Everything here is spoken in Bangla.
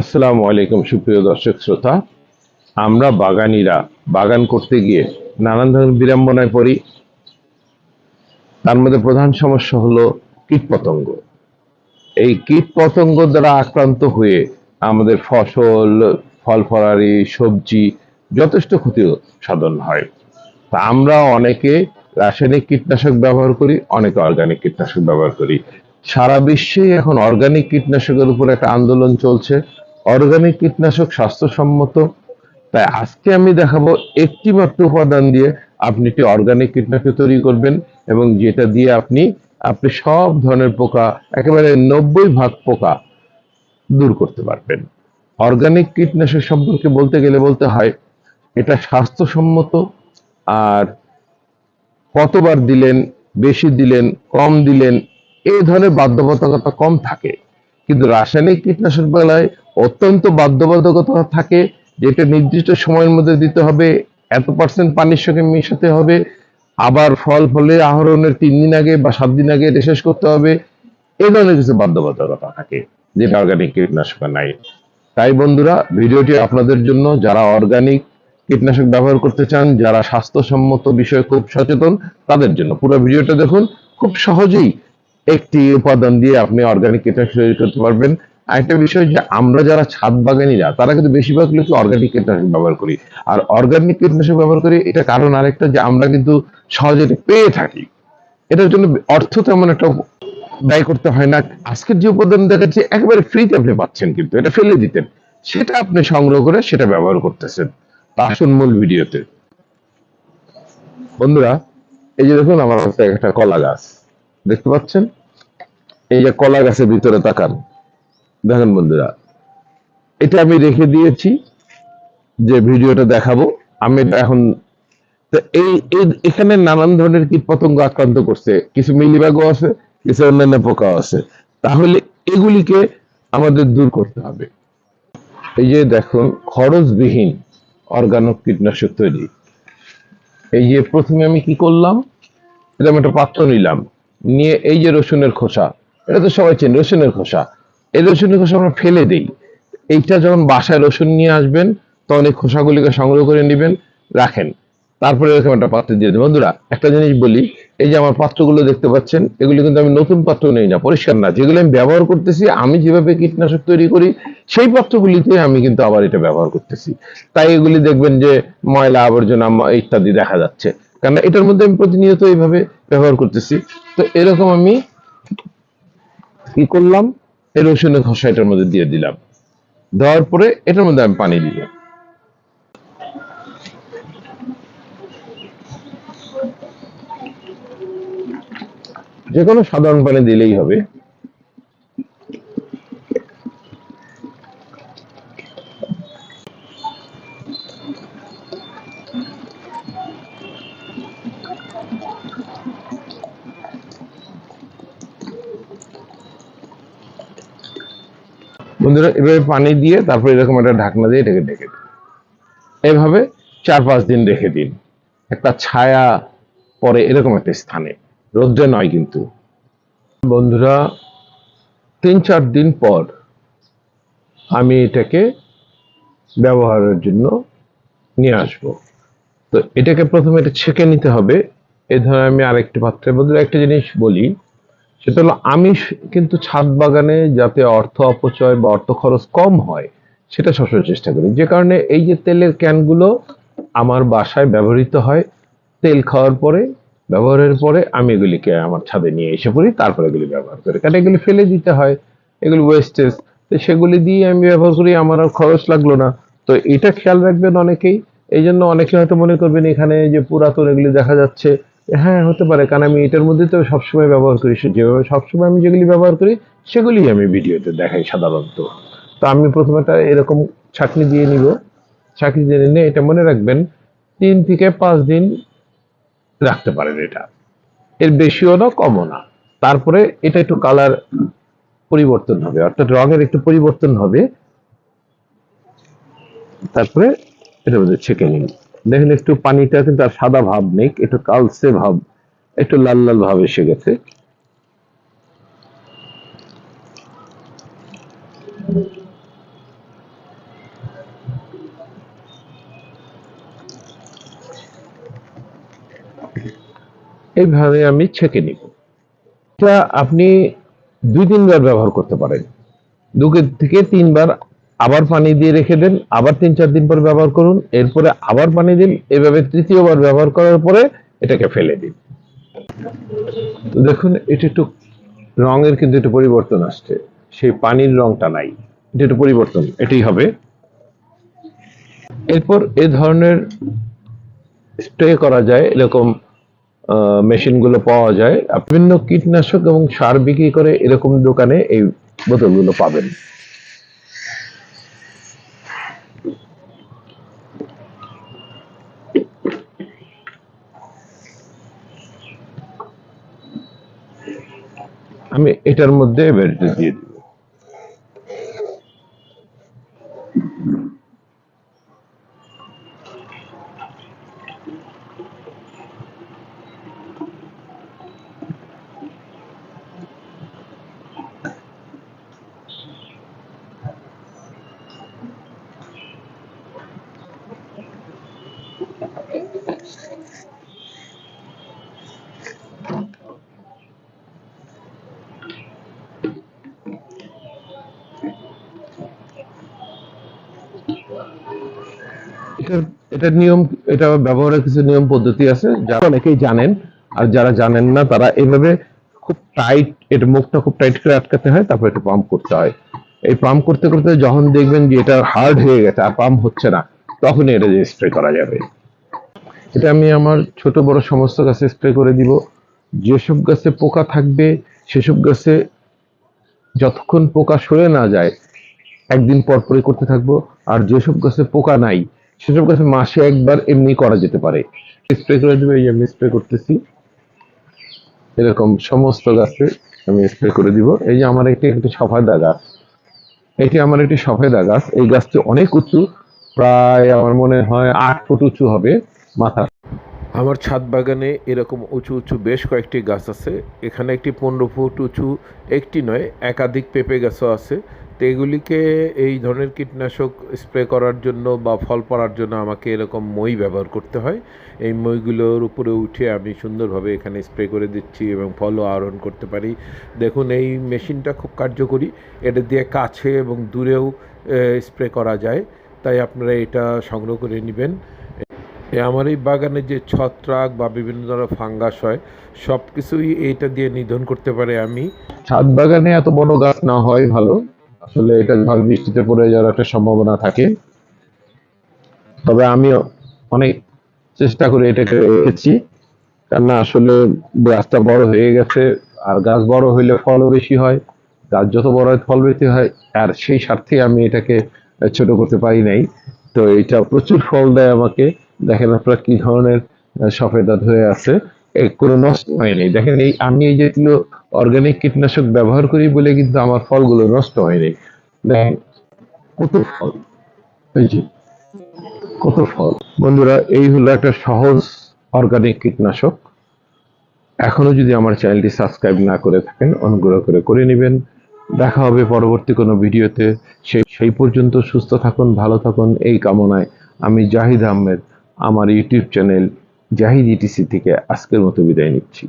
আসসালামু আলাইকুম সুপ্রিয় দর্শক শ্রোতা। আমরা বাগানিরা, বাগান করতে গিয়ে নানান ধরনের বিড়ম্বনায় পড়ি। তার মধ্যে প্রধান সমস্যা হলো কীটপতঙ্গ। এই কীটপতঙ্গ দ্বারা আক্রান্ত হয়ে আমাদের ফসল, ফল ফলারি সবজি যথেষ্ট ক্ষতি সাধন হয়। তা আমরা অনেকে রাসায়নিক কীটনাশক ব্যবহার করি, অনেকে অর্গানিক কীটনাশক ব্যবহার করি। সারা বিশ্বে এখন অর্গানিক কীটনাশকের উপর একটা আন্দোলন চলছে। অর্গানিক কীটনাশক স্বাস্থ্যসম্মত। তাই আজকে আমি দেখাবো একটি মাত্র উপাদান দিয়ে আপনি একটি অর্গানিক কীটনাশক তৈরি করবেন এবং যেটা দিয়ে আপনি আপনি সব ধরনের পোকা, একেবারে নব্বই ভাগ পোকা দূর করতে পারবেন। অর্গানিক কীটনাশক সম্পর্কে বলতে গেলে বলতে হয়, এটা স্বাস্থ্যসম্মত আর কতবার দিলেন, বেশি দিলেন, কম দিলেন এই ধরনের বাধ্যবাধকতা কম থাকে। কিন্তু রাসায়নিক কীটনাশক বেলায় অত্যন্ত বাধ্যবাধকতা থাকে, যেটা নির্দিষ্ট সময়ের মধ্যে দিতে হবে, এত পার্সেন্ট পানির সঙ্গে মেশাতে হবে, আবার ফল ফলে আহরণের তিন দিন আগে বা সাত দিন আগে শেষ করতে হবে। এই ধরনের কিছু বাধ্যবাধকতা থাকে, যেটা অর্গানিক কীটনাশক নাই তাই বন্ধুরা, ভিডিওটি আপনাদের জন্য, যারা অর্গানিক কীটনাশক ব্যবহার করতে চান, যারা স্বাস্থ্যসম্মত বিষয়ে খুব সচেতন, তাদের জন্য পুরো ভিডিওটা দেখুন। খুব সহজেই একটি উপাদান দিয়ে আপনি অর্গানিক কীটনাশক তৈরি করতে পারবেন। আরেকটা বিষয় যে আমরা যারা ছাদ বাগানিরা, তারা কিন্তু বেশিরভাগ লোক অর্গানিক কীটনাশক ব্যবহার করি। আর অর্গানিক কীটনাশক ব্যবহার করি এটা কারণ আরেকটা যে আমরা কিন্তু সহজে পেয়ে থাকি। এটার জন্য অর্থ তেমন একটা ব্যয় করতে হয় না। আজকের যে উপাদান দেখাচ্ছে একেবারে ফ্রিতে আপনি পাচ্ছেন কিন্তু, এটা ফেলে দিতেন। সেটা আপনি সংগ্রহ করে সেটা ব্যবহার করতেছেন। আসুন মূল ভিডিওতে। বন্ধুরা, এই যে দেখুন, আমার একটা কলা গাছ। দেখতে পাচ্ছেন? এই যে কলা গাছের ভিতরে তাকান। দেখেন বন্ধুরা, এটা আমি রেখে দিয়েছি, যে ভিডিওটা দেখাবো। আমি এখন এই এখানে নানান ধরনের কীট পতঙ্গ আক্রান্ত করছে। কিছু মিলিবাগও আছে, কিছু অন্যান্য পোকাও আছে। তাহলে এগুলিকে আমাদের দূর করতে হবে। এই যে দেখুন, খরচবিহীন অর্গানিক কীটনাশক তৈরি। এই যে প্রথমে আমি কি করলাম? এটা আমি একটা পাত্র নিলাম। নিয়ে এই যে রসুনের খোসা এটা তো সবাই চেন, রসুনের খোসা। এই রসুনের খোসা আমরা ফেলে দিই। এইটা যখন বাসায় রসুন নিয়ে আসবেন, তখন এই খোসাগুলিকে সংগ্রহ করে নেবেন, রাখেন। তারপরে এরকম একটা পাত্রে দিয়ে দেবেন। বন্ধুরা, একটা জিনিস বলি, এই যে আমার পাত্রগুলো দেখতে পাচ্ছেন, এগুলি কিন্তু আমি নতুন পাত্র নেই না, পরিষ্কার না। যেগুলো আমি ব্যবহার করতেছি, আমি যেভাবে কীটনাশক তৈরি করি, সেই পাত্রগুলিতে আমি কিন্তু আবার এটা ব্যবহার করতেছি। তাই এগুলি দেখবেন যে ময়লা, আবর্জনা ইত্যাদি দেখা যাচ্ছে। কারণ এটার মধ্যে আমি প্রতিনিয়ত এইভাবে ব্যবহার করতেছি। তো এরকম আমি কি করলাম? এই রসুনের খোসা এটার মধ্যে দিয়ে দিলাম। দেওয়ার পরে এটার মধ্যে আমি পানি দিলাম। যে কোনো সাধারণ পানি দিলেই হবে। বন্ধুরা, এভাবে পানি দিয়ে তারপর এরকম একটা ঢাকনা দিয়ে এটাকে ঢেকে দিন। এভাবে চার পাঁচ দিন রেখে দিন। একটা ছায়া পরে এরকম একটা স্থানে। রোদ্রে নয় কিন্তু। বন্ধুরা, তিন চার দিন পর আমি এটাকে ব্যবহারের জন্য নিয়ে আসব। তো এটাকে প্রথমে এটা ছেঁকে নিতে হবে। এই ধরনের আমি আরেকটি পাত্রের বন্ধুরা একটা জিনিস বলি। সেটা হলো আমি কিন্তু ছাদ বাগানে যাতে অর্থ অপচয় বা অর্থ খরচ কম হয়, সেটা সবসময় চেষ্টা করি। যে কারণে এই যে তেলের ক্যানগুলো আমার বাসায় ব্যবহৃত হয়, তেল খাওয়ার পরে, ব্যবহারের পরে আমি এগুলিকে আমার ছাদে নিয়ে এসে পড়ি, তারপরে এগুলি ব্যবহার করি। কারণ এগুলি ফেলে দিতে হয়, এগুলি ওয়েস্টেজ তো সেগুলি দিয়ে আমি ব্যবহার করি, আমার আর খরচ লাগল না। তো এটা খেয়াল রাখবেন অনেকেই। এই জন্য অনেকে হয়তো মনে করবেন এখানে যে পুরাতন এগুলি দেখা যাচ্ছে হ্যাঁ হতে পারে। কারণ আমি এটার মধ্যে তো সবসময় ব্যবহার করি। যেভাবে সবসময় আমি যেগুলি ব্যবহার করি, সেগুলি আমি ভিডিওতে দেখাই সাধারণত। তো আমি প্রথমে একটা এরকম ছাঁকনি দিয়ে নিব। ছাঁকনি দিয়ে নিয়ে এটা মনে রাখবেন, তিন থেকে পাঁচ দিন রাখতে পারেন এটা। এর বেশিও না, কমও না। তারপরে এটা একটু কালার পরিবর্তন হবে, অর্থাৎ রঙের একটু পরিবর্তন হবে। তারপরে এটার মধ্যে ছেঁকে নিন। দেখেন একটু পানিটা কিন্তু আর সাদা ভাব নেই, একটু কালসে ভাব, একটু লাল লাল ভাব এসে গেছে। এইভাবে আমি ছেঁকে নিব। এটা আপনি দুই তিনবার ব্যবহার করতে পারেন। দুকে থেকে তিনবার আবার পানি দিয়ে রেখে দেন, আবার তিন চার দিন পর ব্যবহার করুন, এরপরে আবার পানি দিন, এভাবে তৃতীয়বার ব্যবহার করার পরে এটাকে ফেলে দিন। দেখুন, এটা একটু রঙের কিন্তু একটু পরিবর্তন আসছে, সেই পানির রংটা নাই, এটা একটু পরিবর্তন, এটাই হবে। এরপর এ ধরনের স্প্রে করা যায়, এরকম মেশিনগুলো পাওয়া যায়। বিভিন্ন কীটনাশক এবং সার বিক্রি করে এরকম দোকানে এই বোতলগুলো পাবেন। আমি এটার মধ্যে বেড়ে দিয়ে দিব এটার এটার নিয়ম, এটা ব্যবহারের কিছু নিয়ম পদ্ধতি আছে যারা অনেকেই জানেন। আর যারা জানেন না, তারা এভাবে খুব টাইট এর মুখটা খুব টাইট করে আটকাতে হয়, তারপর একটু পাম্প করতে হয়। এই পাম্প করতে করতে যখন দেখবেন যে এটা হার্ড হয়ে গেছে, আর পাম্প হচ্ছে না তখন এটা স্প্রে করা যাবে। এটা আমি আমার ছোট বড় সমস্ত গাছে স্প্রে করে দিব। যেসব গাছে পোকা থাকবে, সেসব গাছে যতক্ষণ পোকা সরে না যায়, একদিন পর পরই করতে থাকব। আর যেসব গাছে পোকা নাই সেসব গাছে মাসে একবার এমনি করা যেতে পারে। স্প্রে করে দেবে, এই আমি স্প্রে করতেছি। এরকম সমস্ত গাছে আমি স্প্রে করে দিব। এই যে আমার একটি একটি সফেদা গাছ। এটি আমার একটি সফেদা গাছ। এই গাছটি অনেক উঁচু, প্রায় আমার মনে হয় আট ফুট উঁচু হবে মাথা। আমার ছাদ বাগানে এরকম উঁচু উঁচু বেশ কয়েকটি গাছ আছে। এখানে একটি পনেরো ফুট উঁচু, একটি নয়, একাধিক পেঁপে গাছও আছে। তো এগুলিকে এই ধরনের কীটনাশক স্প্রে করার জন্য বা ফল পড়ার জন্য আমাকে এরকম মই ব্যবহার করতে হয়। এই মইগুলোর উপরে উঠে আমি সুন্দরভাবে এখানে স্প্রে করে দিচ্ছি এবং ফলও আহরণ করতে পারি। দেখুন, এই মেশিনটা খুব কার্যকরী। এটা দিয়ে কাছে এবং দূরেও স্প্রে করা যায়। তাই আপনারা এটা সংগ্রহ করে নেবেন। আমার এই বাগানে যে ছত্রাক বা বিভিন্ন ধরনের ফাঙ্গাস হয় সব কিছুই এইটা দিয়ে নিধন করতে পারে আমি। ছাদ বাগানে এত বড় গাছ না হয় ভালো। আসলে এটা ঝড় বৃষ্টিতে পড়ে যাওয়ার একটা সম্ভাবনা থাকে। তবে আমি অনেক চেষ্টা করে এটাকে রেখেছি। কেননা আসলে গাছটা বড় হয়ে গেছে, আর গাছ বড় হইলে ফলও বেশি হয়। গাছ যত বড় হয়, ফল বেশি হয়, আর সেই স্বার্থে আমি এটাকে ছোট করতে পারি নাই। তো এটা প্রচুর ফল দেয় আমাকে। দেখেন আপনারা কি ধরনের সফেদাত হয়ে আছে। কোনো নষ্ট হয়নি দেখেন এই আমি এই যেগুলো অর্গানিক কীটনাশক ব্যবহার করি বলে কিন্তু আমার ফলগুলো নষ্ট হয়নি দেখেন কত ফল? কত ফল? বন্ধুরা এই হলো একটা সহজ অর্গানিক কীটনাশক। এখনও যদি আমার চ্যানেলটি সাবস্ক্রাইব না করে থাকেন অনুগ্রহ করে করে নেবেন। দেখা হবে পরবর্তী কোনো ভিডিওতে। সেই সেই পর্যন্ত সুস্থ থাকুন ভালো থাকুন। এই কামনায় আমি জাহিদ আহমেদ আমার ইউটিউব চ্যানেল জাহিদ ইটিসি থেকে আজকের মতো বিদায় নিচ্ছি।